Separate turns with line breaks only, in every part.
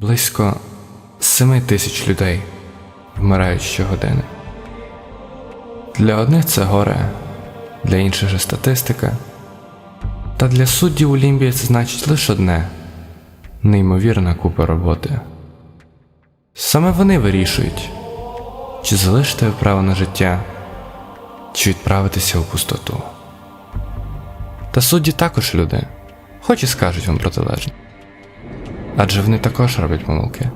Близько 7 тисяч людей вмирають щогодини. Для одних це горе, для інших же статистика. Та для суддів у Лімбії це значить лише одне неймовірна купа роботи. Саме вони вирішують, чи залишити право на життя, чи відправитися у пустоту. Та судді також люди, хоч і скажуть вам протилежне. Адже вони також роблять помилки.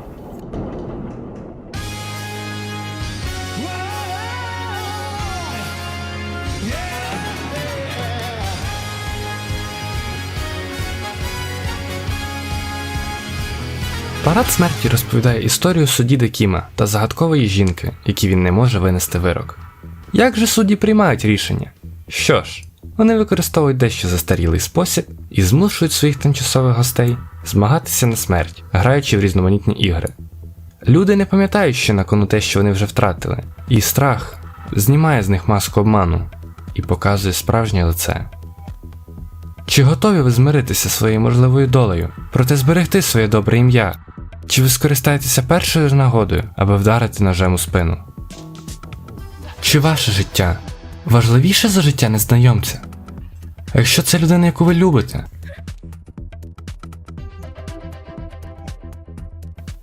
Парад смерті розповідає історію судді Кіма та загадкової жінки, якій він не може винести вирок. Як же судді приймають рішення? Що ж, вони використовують дещо застарілий спосіб і змушують своїх тимчасових гостей змагатися на смерть, граючи в різноманітні ігри. Люди не пам'ятають ще на кону те, що вони вже втратили, і страх знімає з них маску обману і показує справжнє лице. Чи готові ви змиритися своєю можливою долею, проте зберегти своє добре ім'я? Чи ви скористаєтеся першою ж нагодою, аби вдарити ножем у спину? Чи ваше життя важливіше за життя незнайомця? А якщо це людина, яку ви любите?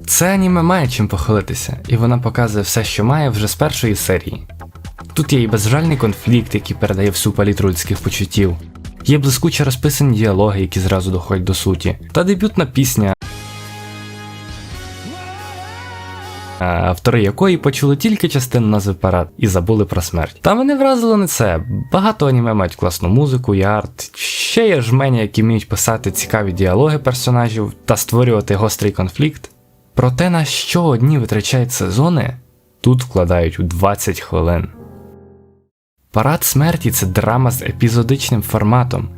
Це аніме має чим похилитися, і вона показує все, що має вже з першої серії. Тут є і безжальний конфлікт, який передає всю палітру людських почуттів, є блискуче розписані діалоги, які зразу доходять до суті, та дебютна пісня, автори якої почули тільки частину назви парад і забули про смерть. Та мене вразило не це. Багато аніме мають класну музику і арт. Ще є жмені, які вміють писати цікаві діалоги персонажів та створювати гострий конфлікт. Проте на що одні витрачають сезони, тут вкладають у 20 хвилин. Парад смерті це драма з епізодичним форматом,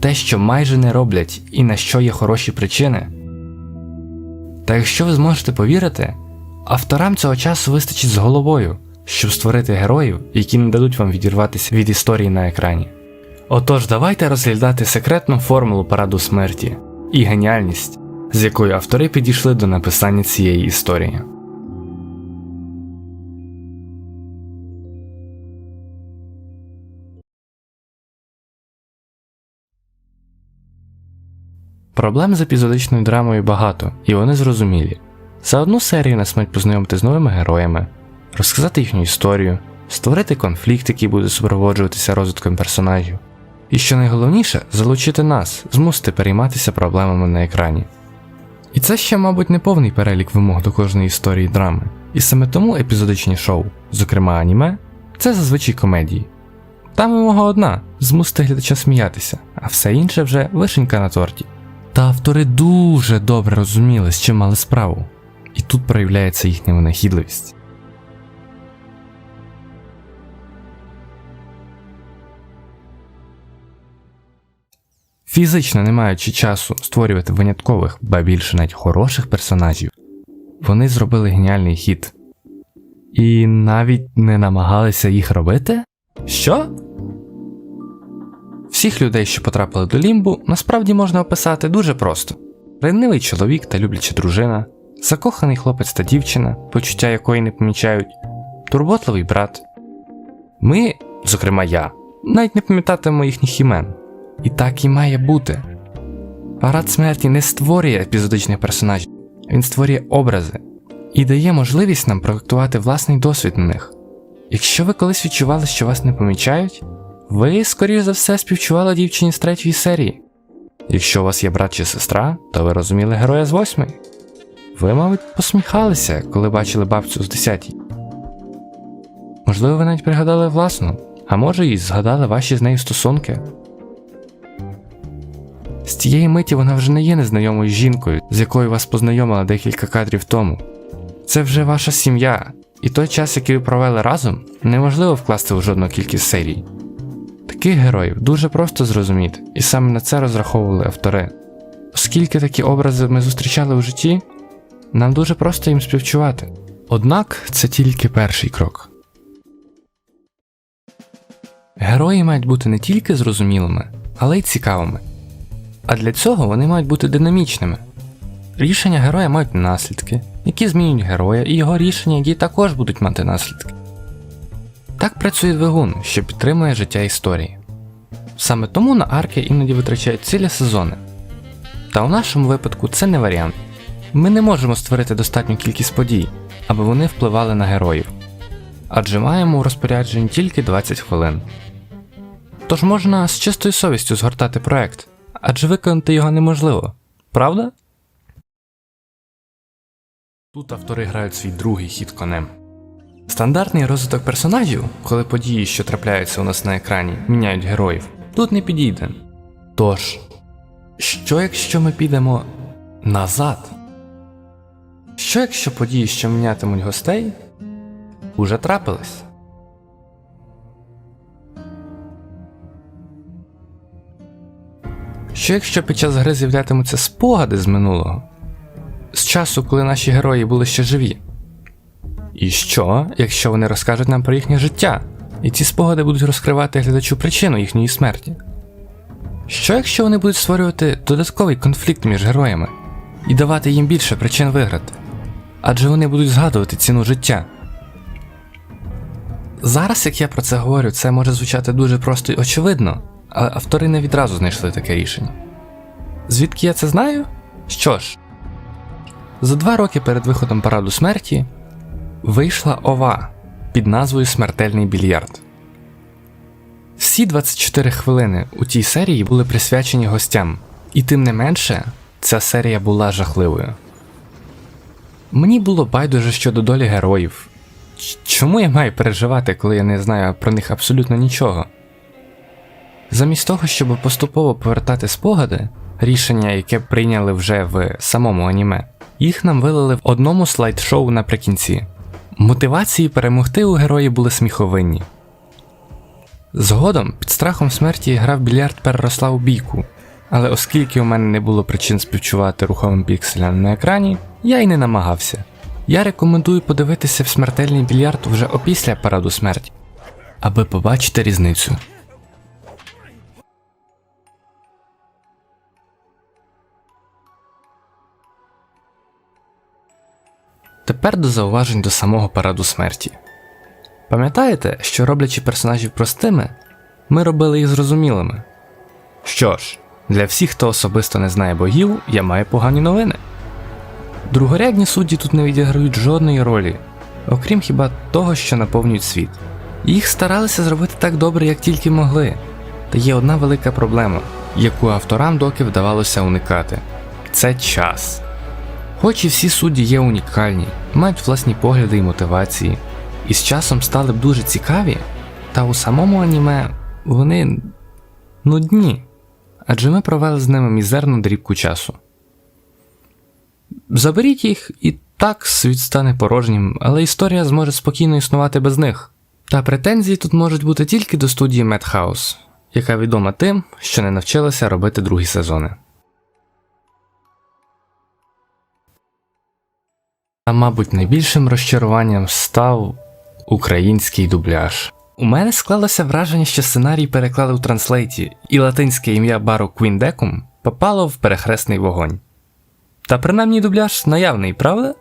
те, що майже не роблять і на що є хороші причини. Та якщо ви зможете повірити, авторам цього часу вистачить з головою, щоб створити героїв, які не дадуть вам відірватися від історії на екрані. Отож, давайте розглядати секретну формулу параду смерті і геніальність, з якою автори підійшли до написання цієї історії. Проблем з епізодичною драмою багато, і вони зрозумілі. За одну серію нас мають познайомити з новими героями, розказати їхню історію, створити конфлікт, який буде супроводжуватися розвитком персонажів. І що найголовніше, залучити нас, змусити перейматися проблемами на екрані. І це ще, мабуть, не повний перелік вимог до кожної історії драми. І саме тому епізодичні шоу, зокрема аніме, це зазвичай комедії. Там вимога одна змусити глядача сміятися, а все інше вже вишенька на торті. Та автори дуже добре розуміли, з чим мали справу, і тут проявляється їхня винахідливість. Фізично не маючи часу створювати виняткових, ба більше навіть хороших персонажів, вони зробили геніальний хід. І навіть не намагалися їх робити? Що? Всіх людей, що потрапили до лімбу, насправді можна описати дуже просто: ревнивий чоловік та любляча дружина, закоханий хлопець та дівчина, почуття якої не помічають, турботливий брат. Ми, зокрема я, навіть не пам'ятатимемо їхніх імен. І так і має бути. Парад смерті не створює епізодичних персонажів, він створює образи і дає можливість нам проєктувати власний досвід на них. Якщо ви колись відчували, що вас не помічають, ви, скоріш за все, співчували дівчині з третьої серії. Якщо у вас є брат чи сестра, то ви розуміли героя з восьмої. Ви, мабуть, посміхалися, коли бачили бабцю з десятій. Можливо, ви навіть пригадали власну, а може і згадали ваші з нею стосунки. З цієї миті вона вже не є незнайомою жінкою, з якою вас познайомила декілька кадрів тому. Це вже ваша сім'я, і той час, який ви провели разом, неможливо вкласти у жодну кількість серій. Таких героїв дуже просто зрозуміти, і саме на це розраховували автори. Оскільки такі образи ми зустрічали у житті, нам дуже просто їм співчувати. Однак це тільки перший крок. Герої мають бути не тільки зрозумілими, але й цікавими. А для цього вони мають бути динамічними. Рішення героя мають наслідки, які змінюють героя, і його рішення, які також будуть мати наслідки. Так працює двигун, що підтримує життя історії. Саме тому на арки іноді витрачають цілі сезони. Та у нашому випадку це не варіант. Ми не можемо створити достатню кількість подій, аби вони впливали на героїв. Адже маємо у розпорядженні тільки 20 хвилин. Тож можна з чистою совістю згортати проект, адже виконати його неможливо, правда? Тут автори грають свій другий хід конем. Стандартний розвиток персонажів, коли події, що трапляються у нас на екрані, міняють героїв, тут не підійде. Тож, що якщо ми підемо назад? Що якщо події, що мінятимуть гостей, уже трапились? Що якщо під час гри з'являтимуться спогади з минулого? З часу, коли наші герої були ще живі? І що, якщо вони розкажуть нам про їхнє життя, і ці спогади будуть розкривати глядачу причину їхньої смерті? Що якщо вони будуть створювати додатковий конфлікт між героями і давати їм більше причин виграти? Адже вони будуть згадувати ціну життя. Зараз, як я про це говорю, це може звучати дуже просто і очевидно, але автори не відразу знайшли таке рішення. Звідки я це знаю? Що ж, за два роки перед виходом параду смерті вийшла ова під назвою Смертельний більярд. Всі 24 хвилини у тій серії були присвячені гостям, і тим не менше, ця серія була жахливою. Мені було байдуже щодо долі героїв. Чому я маю переживати, коли я не знаю про них абсолютно нічого? Замість того, щоб поступово повертати спогади, рішення, яке прийняли вже в самому аніме, їх нам вилили в одному слайд-шоу наприкінці. Мотивації перемогти у герої були сміховинні. Згодом, під страхом смерті, гра в більярд переросла у бійку, але оскільки у мене не було причин співчувати руховим пікселям на екрані, я й не намагався. Я рекомендую подивитися в смертельний більярд вже опісля параду смерті, аби побачити різницю. Тепер до зауважень до самого параду смерті. Пам'ятаєте, що роблячи персонажів простими, ми робили їх зрозумілими? Що ж, для всіх, хто особисто не знає богів, я маю погані новини. Другорядні судді тут не відіграють жодної ролі, окрім хіба того, що наповнюють світ. Їх старалися зробити так добре, як тільки могли. Та є одна велика проблема, яку авторам доки вдавалося уникати це час. Хоч і всі судді є унікальні, мають власні погляди і мотивації, і з часом стали б дуже цікаві, та у самому аніме вони нудні, адже ми провели з ними мізерну дрібку часу. Заберіть їх, і так світ стане порожнім, але історія зможе спокійно існувати без них. Та претензії тут можуть бути тільки до студії Madhouse, яка відома тим, що не навчилася робити другі сезони. А мабуть, найбільшим розчаруванням став український дубляж. У мене склалося враження, що сценарій переклали у транслейті, і латинське ім'я бару Квіндекум попало в перехресний вогонь. Та принаймні дубляж наявний, правда?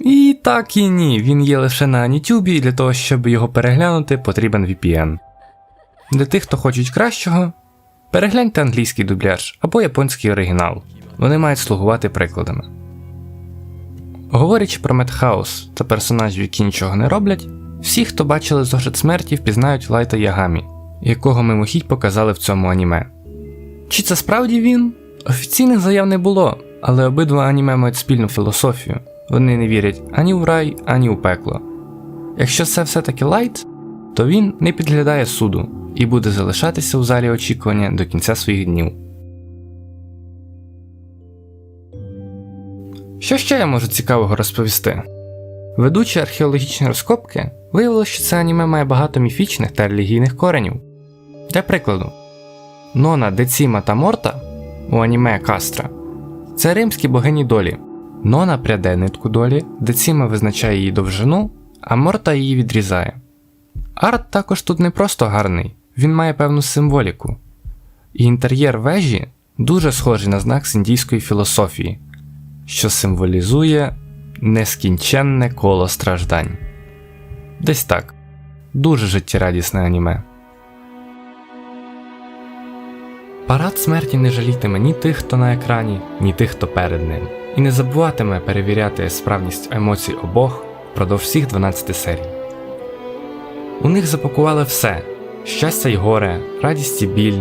І так і ні, він є лише на YouTube, і для того, щоб його переглянути, потрібен VPN. Для тих, хто хочуть кращого, перегляньте англійський дубляж або японський оригінал. Вони мають слугувати прикладами. Говорячи про Медхаус та персонажів, які нічого не роблять, всі, хто бачили зошит смерті, впізнають Лайта Ягамі, якого мимохідь показали в цьому аніме. Чи це справді він? Офіційних заяв не було, але обидва аніме мають спільну філософію. Вони не вірять ані в рай, ані у пекло. Якщо це все-таки лайт, то він не підглядає суду і буде залишатися у залі очікування до кінця своїх днів. Що ще я можу цікавого розповісти? Ведучи археологічні розкопки, виявилося, що це аніме має багато міфічних та релігійних коренів. Для прикладу, Нона Деціма та Морта у аніме Кастра це римські богині долі. Нона пряде нитку долі, Деціма визначає її довжину, а Морта її відрізає. Арт також тут не просто гарний, він має певну символіку. І інтер'єр вежі дуже схожий на знак з індійської філософії, що символізує нескінченне коло страждань. Десь так. Дуже життєрадісне аніме. Парад смерті не жалітиме ні тих, хто на екрані, ні тих, хто перед ним, і не забуватиме перевіряти справність емоцій обох впродовж всіх 12 серій. У них запакували все щастя й горе, радість і біль,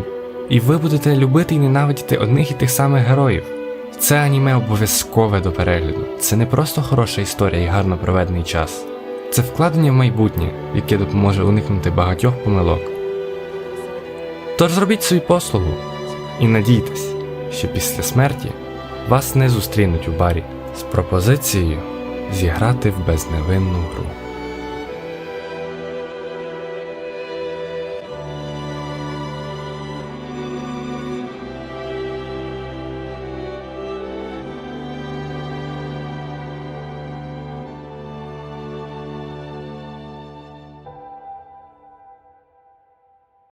і ви будете любити і ненавидіти одних і тих самих героїв. Це аніме обов'язкове до перегляду. Це не просто хороша історія і гарно проведений час. Це вкладення в майбутнє, яке допоможе уникнути багатьох помилок. Тож зробіть свою послугу і надійтесь, що після смерті вас не зустрінуть у барі з пропозицією зіграти в безневинну гру.